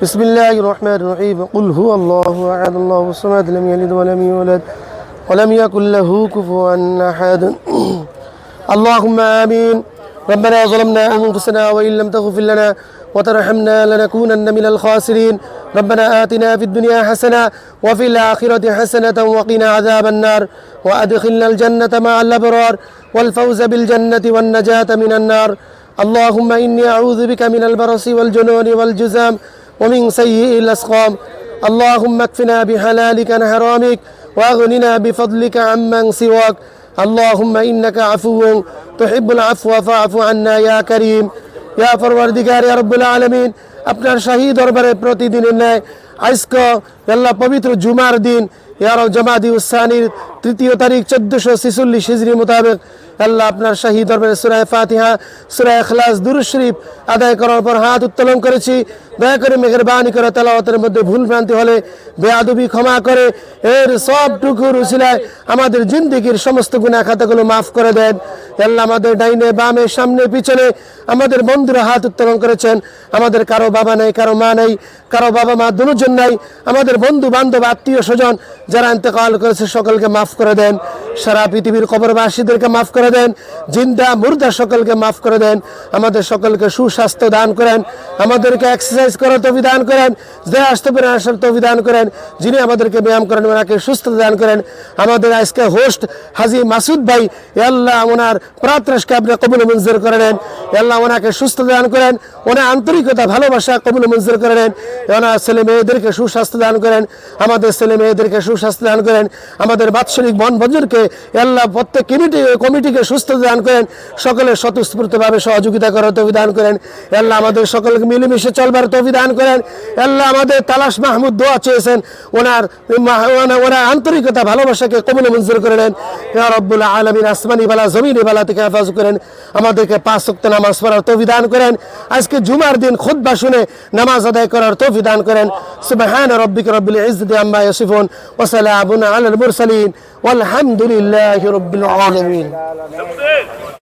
بسم الله الرحمن الرحيم. قل هو الله أحد الله الصمد لم يلد ولم يولد ولم يكن له كفوا أحد. اللهم آمين. ربنا ظلمنا أنفسنا وإن لم تغفر لنا وترحمنا لنكونن من الخاسرين. ربنا آتنا في الدنيا حسنة وفي الآخرة حسنة وقنا عذاب النار. وأدخلنا الجنة مع الأبرار والفوز بالجنة والنجاة من النار. اللهم إني أعوذ بك من البرص والجنون والجزام ومن سيء الأسقام اللهم اكفنا بحلالك عن حرامك واغننا بفضلك عمن سواك اللهم إنك عفو تحب العفو فاعف عنا يا كريم يا পরবর্তীকার ইয়া রব্বুল আলামিন আপনার শাহী দরবারে প্রতিদিনের ন্যায় আজকে আল্লাহ পবিত্র জুমার দিন ইয়ার জামাদি উসানির তৃতীয় তারিখ চোদ্দশো ছিচল্লিশ হিজরি মোতাবেক আল্লাহ আপনার শাহী দরবারে সুরায় ফাতিহা সুরায় এখলাস দুরুদ শরীফ আদায় করার পর হাত উত্তোলন করেছি। দয়া করে মেহরবানি করে তেলাওয়াতের মধ্যে ভুল ভ্রান্তি হলে বেয়াদবি ক্ষমা করে। এর সবটুকুর উসিলায় আমাদের জিন্দিগির সমস্ত গুণা খাতাগুলো মাফ করে দেন। আল্লাহ, আমাদের ডাইনে, বামে, সামনে, পিছনে আমাদের বন্ধুরা হাত উত্তোলন করেছেন। আমাদের কারও বাবা নেই, কারও মা নেই, কারও বাবা মা দুজন নাই। আমাদের বন্ধু বান্ধব আত্মীয় স্বজন যারা ইন্তেকাল করেছে সকলকে মাফ করে দেন সারা পৃথিবীর কবরবাসীদেরকে মাফ করে দেন, জিন্দা, মুর্দা সকলকে মাফ করে দেন, আমাদের সকলকে সুস্বাস্থ্য দান করেন, আমাদেরকে এক্সারসাইজ করার তো বিধান করেন যে আসতে পারে আসার তো বিধান করেন, যিনি আমাদেরকে ব্যায়াম করেন, ওনাকে সুস্থতা দান করেন। আমাদের আজকে হোস্ট হাজি মাসুদ ভাই, এ আল্লাহ ওনার প্রাত্রাসকে আপনি কবুল মঞ্জুর করে নেন। এ আল্লাহ ওনাকে সুস্থ দান করেন, ওনার আন্তরিকতা, ভালোবাসা কবুল মঞ্জুর করে নেন। ওনার ছেলে মেয়েদেরকে সুস্বাস্থ্য দান করেন, আমাদের ছেলে মেয়েদেরকে সুস্বাস্থ্য দান করেন, আমাদের বাৎসরিক বন বজরকে আল্লাহ প্রত্যেক কমিটি, কমিটিকে সুস্থ দান করেন, সকলের স্বতঃস্ফূর্তভাবে সহযোগিতা করার তবিধান করেন। আল্লাহ আমাদের সকলকে মিলেমিশে চলবার তবিধান করেন। আল্লাহ আমাদের তালাশ মাহমুদ দোয়া চেয়েছেন, ওনার ওনার আন্তরিকতা, ভালোবাসাকে কমনে মঞ্জুর করে নেন। রব্বুল আলমিন, আসমানি বালা, জমিন বালা থেকে হেফাজ করেন। আমাদেরকে পাঁচ শক্ত নামাজ পড়ার তবিধান করেন। আজকে জুমার দিন খুদ্ শুনে নামাজ আদায় করার তৌফিদান করেন। সুবাহ রব্বিক রব্বুল ইজদি আম্মা ইয়াসিফুন ওসালামুন আলাল মুরসালিন। ওয়ালহামদুলিল্লাহ। لله رب العالمين.